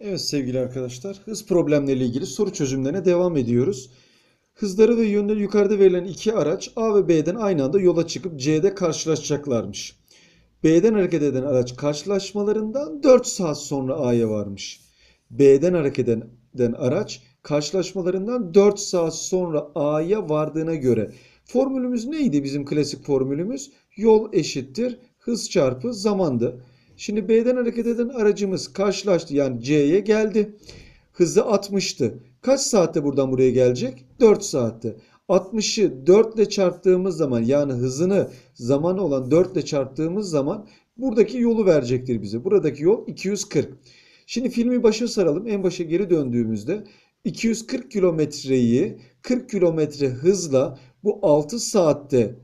Evet sevgili arkadaşlar, hız problemleriyle ilgili soru çözümlerine devam ediyoruz. Hızları ve yönleri yukarıda verilen iki araç A ve B'den aynı anda yola çıkıp C'de karşılaşacaklarmış. B'den hareket eden araç karşılaşmalarından 4 saat sonra A'ya varmış. B'den hareket eden araç karşılaşmalarından 4 saat sonra A'ya vardığına göre formülümüz neydi bizim klasik formülümüz? Yol eşittir hız çarpı zamandı. Şimdi B'den hareket eden aracımız karşılaştı yani C'ye geldi. Hızı 60'tı. Kaç saatte buradan buraya gelecek? 4 saatte. 60'ı 4 ile çarptığımız zaman yani hızını zamanı olan 4 ile çarptığımız zaman buradaki yolu verecektir bize. Buradaki yol 240. Şimdi filmi başa saralım. En başa geri döndüğümüzde 240 kilometreyi 40 kilometre hızla bu 6 saatte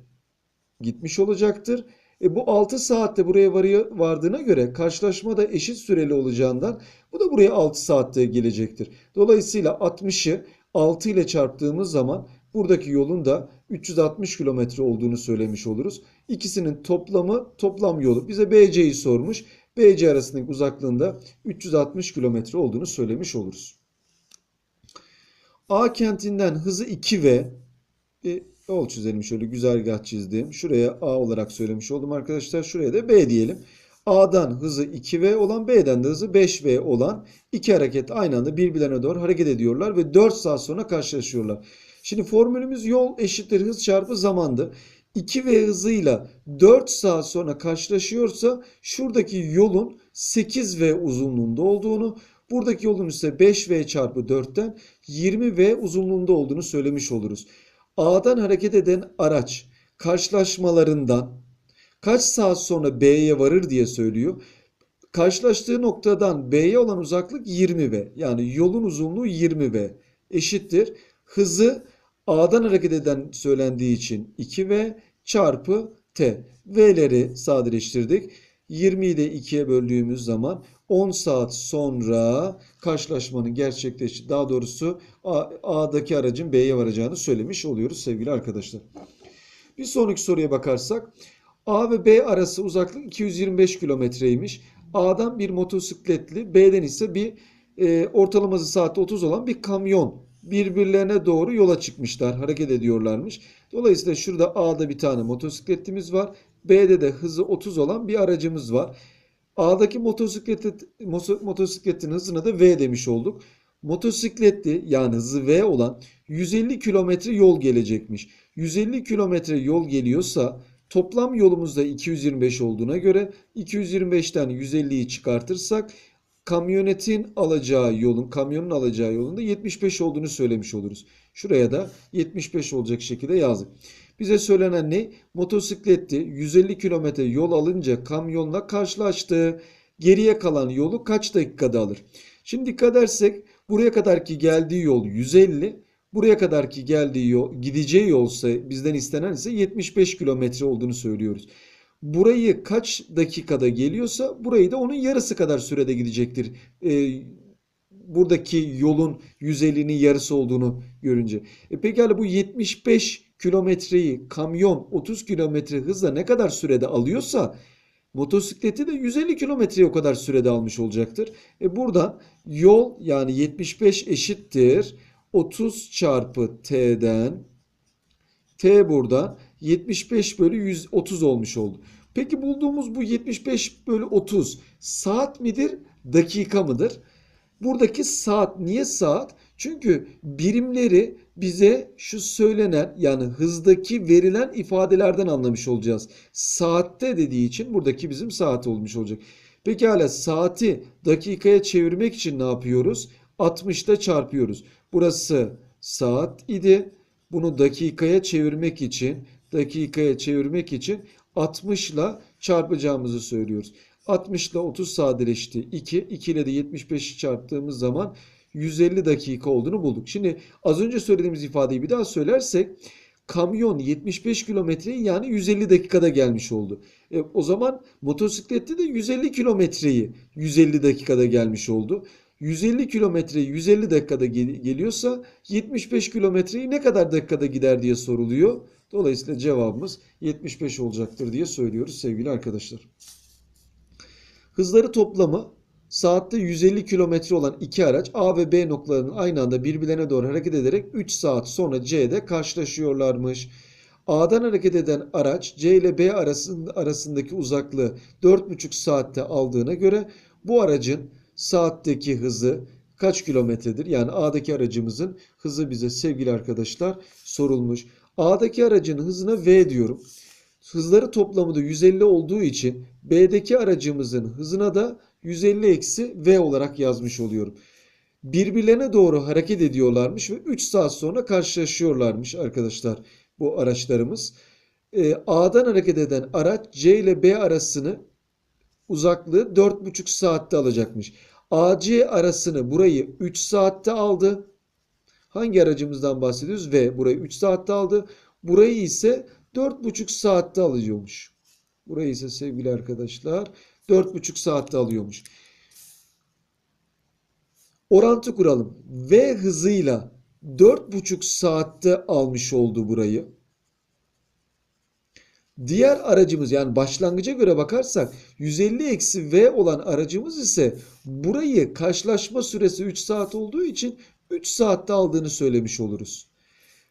gitmiş olacaktır. E bu 6 saatte buraya varıyor, vardığına göre karşılaşma da eşit süreli olacağından bu da buraya 6 saatte gelecektir. Dolayısıyla 60'ı 6 ile çarptığımız zaman buradaki yolun da 360 kilometre olduğunu söylemiş oluruz. İkisinin toplamı toplam yolu. Bize BC'yi sormuş. BC arasındaki uzaklığında 360 kilometre olduğunu söylemiş oluruz. A kentinden hızı 2V bir yol çizelim şöyle güzergah çizdim. Şuraya A olarak söylemiş oldum arkadaşlar. Şuraya da B diyelim. A'dan hızı 2V olan B'den de hızı 5V olan iki hareket aynı anda birbirlerine doğru hareket ediyorlar ve 4 saat sonra karşılaşıyorlar. Şimdi formülümüz yol eşittir hız çarpı zamandı. 2V hızıyla 4 saat sonra karşılaşıyorsa şuradaki yolun 8V uzunluğunda olduğunu, buradaki yolun ise 5V çarpı 4'ten 20V uzunluğunda olduğunu söylemiş oluruz. A'dan hareket eden araç karşılaşmalarından kaç saat sonra B'ye varır diye söylüyor. Karşılaştığı noktadan B'ye olan uzaklık 20V. Yani yolun uzunluğu 20V eşittir. Hızı A'dan hareket eden söylendiği için 2V çarpı T. V'leri sadeleştirdik. 20'yi de 2'ye böldüğümüz zaman 10 saat sonra karşılaşmanın gerçekleşti. Daha doğrusu A'daki aracın B'ye varacağını söylemiş oluyoruz sevgili arkadaşlar. Bir sonraki soruya bakarsak A ve B arası uzaklık 225 kilometreymiş. A'dan bir motosikletli, B'den ise bir e, ortalaması saatte 30 olan bir kamyon birbirlerine doğru yola çıkmışlar, hareket ediyorlarmış. Dolayısıyla şurada A'da bir tane motosikletimiz var. B'de de hızı 30 olan bir aracımız var. A'daki motosiklet, motosikletin hızına da V demiş olduk. Motosikletli yani hızı V olan 150 kilometre yol gelecekmiş. 150 kilometre yol geliyorsa toplam yolumuzda 225 olduğuna göre 225'ten 150'yi çıkartırsak kamyonetin alacağı yolun, kamyonun alacağı yolun da 75 olduğunu söylemiş oluruz. Şuraya da 75 olacak şekilde yazdık. Bize söylenen ne? Motosikletli 150 kilometre yol alınca kamyonla karşılaştı. Geriye kalan yolu kaç dakikada alır? Şimdi dikkat edersek buraya kadarki geldiği yol 150. Buraya kadarki geldiği yol, gideceği yolsa bizden istenen ise 75 kilometre olduğunu söylüyoruz. Burayı kaç dakikada geliyorsa burayı da onun yarısı kadar sürede gidecektir. Ee, buradaki yolun 150'nin yarısı olduğunu görünce. E pekala bu 75 kilometreyi kamyon 30 kilometre hızla ne kadar sürede alıyorsa motosikleti de 150 kilometreye o kadar sürede almış olacaktır. E buradan yol yani 75 eşittir 30 çarpı t'den t burada 75 bölü 130 olmuş oldu. Peki bulduğumuz bu 75 bölü 30 saat midir dakika mıdır? Buradaki saat niye saat? Çünkü birimleri bize şu söylenen yani hızdaki verilen ifadelerden anlamış olacağız. Saatte dediği için buradaki bizim saat olmuş olacak. Pekala saati dakikaya çevirmek için ne yapıyoruz? 60'ta çarpıyoruz. Burası saat idi. Bunu dakikaya çevirmek için dakikaya çevirmek için 60 ile çarpacağımızı söylüyoruz. 60 ile 30 sadeleşti 2. 2 ile de 75'i çarptığımız zaman 150 dakika olduğunu bulduk. Şimdi az önce söylediğimiz ifadeyi bir daha söylersek kamyon 75 kilometreyi yani 150 dakikada gelmiş oldu. E, o zaman motosiklette de 150 kilometreyi 150 dakikada gelmiş oldu. 150 kilometre 150 dakikada gel geliyorsa 75 kilometreyi ne kadar dakikada gider diye soruluyor. Dolayısıyla cevabımız 75 olacaktır diye söylüyoruz sevgili arkadaşlar. Hızları toplamı saatte 150 kilometre olan iki araç A ve B noktalarının aynı anda birbirlerine doğru hareket ederek 3 saat sonra C'de karşılaşıyorlarmış. A'dan hareket eden araç C ile B arasında, arasındaki uzaklığı 4,5 saatte aldığına göre bu aracın saatteki hızı kaç kilometredir? Yani A'daki aracımızın hızı bize sevgili arkadaşlar sorulmuş. A'daki aracın hızına V diyorum. Hızları toplamı da 150 olduğu için B'deki aracımızın hızına da 150 eksi V olarak yazmış oluyorum. Birbirlerine doğru hareket ediyorlarmış ve 3 saat sonra karşılaşıyorlarmış arkadaşlar bu araçlarımız. Ee, A'dan hareket eden araç C ile B arasını uzaklığı 4,5 saatte alacakmış. AC arasını burayı 3 saatte aldı. Hangi aracımızdan bahsediyoruz? V burayı 3 saatte aldı. Burayı ise 4,5 saatte alıyormuş. Burayı ise sevgili arkadaşlar 4,5 saatte alıyormuş. Orantı kuralım. V hızıyla 4,5 saatte almış oldu burayı. Diğer aracımız yani başlangıca göre bakarsak 150 eksi V olan aracımız ise burayı karşılaşma süresi 3 saat olduğu için 3 saatte aldığını söylemiş oluruz.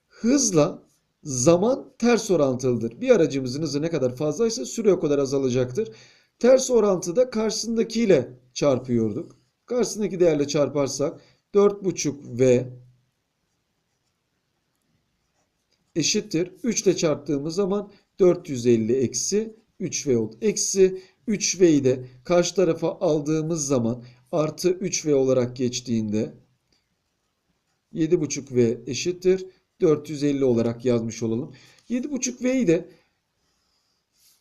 Hızla zaman ters orantılıdır. Bir aracımızın hızı ne kadar fazlaysa süre o kadar azalacaktır. Ters orantıda karşısındakiyle çarpıyorduk. Karşısındaki değerle çarparsak 4,5 V eşittir. 3 ile çarptığımız zaman 450 eksi 3V oldu. Eksi 3V'yi de karşı tarafa aldığımız zaman artı 3V olarak geçtiğinde 7,5V eşittir. 450 olarak yazmış olalım. 7,5V'yi de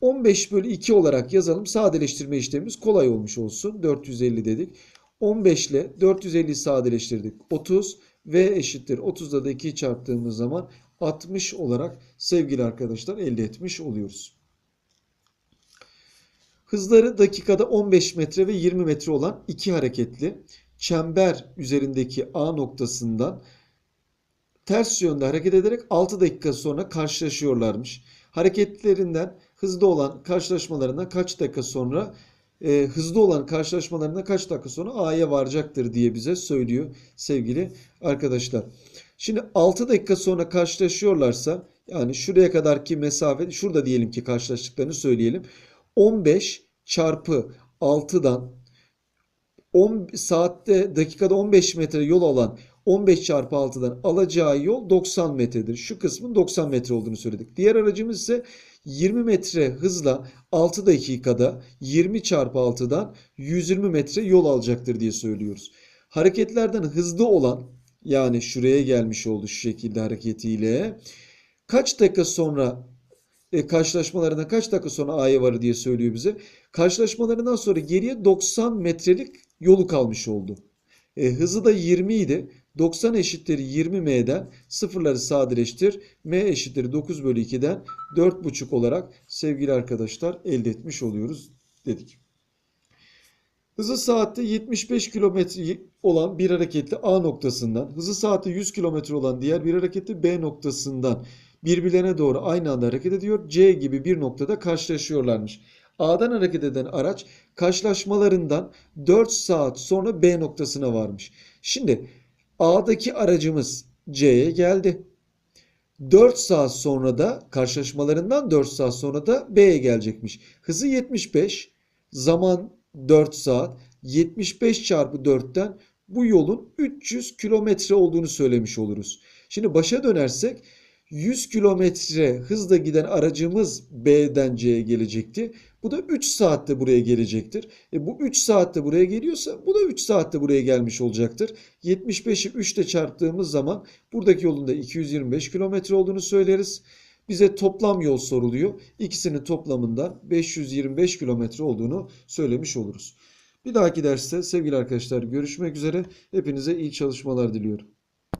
15 bölü 2 olarak yazalım. Sadeleştirme işlemimiz kolay olmuş olsun. 450 dedik. 15 ile 450 sadeleştirdik. 30 V eşittir. 30'da da 2'yi çarptığımız zaman 60 olarak sevgili arkadaşlar elde etmiş oluyoruz. Hızları dakikada 15 metre ve 20 metre olan iki hareketli çember üzerindeki A noktasından ters yönde hareket ederek 6 dakika sonra karşılaşıyorlarmış. Hareketlerinden hızlı olan karşılaşmalarından kaç dakika sonra e, hızlı olan karşılaşmalarından kaç dakika sonra A'ya varacaktır diye bize söylüyor sevgili arkadaşlar. Şimdi 6 dakika sonra karşılaşıyorlarsa yani şuraya kadarki mesafe şurada diyelim ki karşılaştıklarını söyleyelim. 15 çarpı 6'dan 10 saatte dakikada 15 metre yol alan 15 çarpı 6'dan alacağı yol 90 metredir. Şu kısmın 90 metre olduğunu söyledik. Diğer aracımız ise 20 metre hızla 6 dakikada 20 çarpı 6'dan 120 metre yol alacaktır diye söylüyoruz. Hareketlerden hızlı olan yani şuraya gelmiş oldu şu şekilde hareketiyle. Kaç dakika sonra e, karşılaşmalarından kaç dakika sonra A'ya varır diye söylüyor bize. Karşılaşmalarından sonra geriye 90 metrelik yolu kalmış oldu. E, hızı da 20 idi. 90 eşittir 20m'den sıfırları sadeleştir. M eşittir 9 bölü 2'den 4,5 olarak sevgili arkadaşlar elde etmiş oluyoruz dedik. Hızı saatte 75 km olan bir hareketli A noktasından, hızı saatte 100 km olan diğer bir hareketli B noktasından birbirlerine doğru aynı anda hareket ediyor. C gibi bir noktada karşılaşıyorlarmış. A'dan hareket eden araç karşılaşmalarından 4 saat sonra B noktasına varmış. Şimdi A'daki aracımız C'ye geldi. 4 saat sonra da karşılaşmalarından 4 saat sonra da B'ye gelecekmiş. Hızı 75, zaman 4 saat, 75 çarpı 4'ten bu yolun 300 kilometre olduğunu söylemiş oluruz. Şimdi başa dönersek 100 kilometre hızla giden aracımız B'den C'ye gelecekti. Bu da 3 saatte buraya gelecektir. E bu 3 saatte buraya geliyorsa bu da 3 saatte buraya gelmiş olacaktır. 75'i 3 ile çarptığımız zaman buradaki yolun da 225 kilometre olduğunu söyleriz. Bize toplam yol soruluyor. İkisinin toplamından 525 kilometre olduğunu söylemiş oluruz. Bir dahaki derste sevgili arkadaşlar görüşmek üzere. Hepinize iyi çalışmalar diliyorum.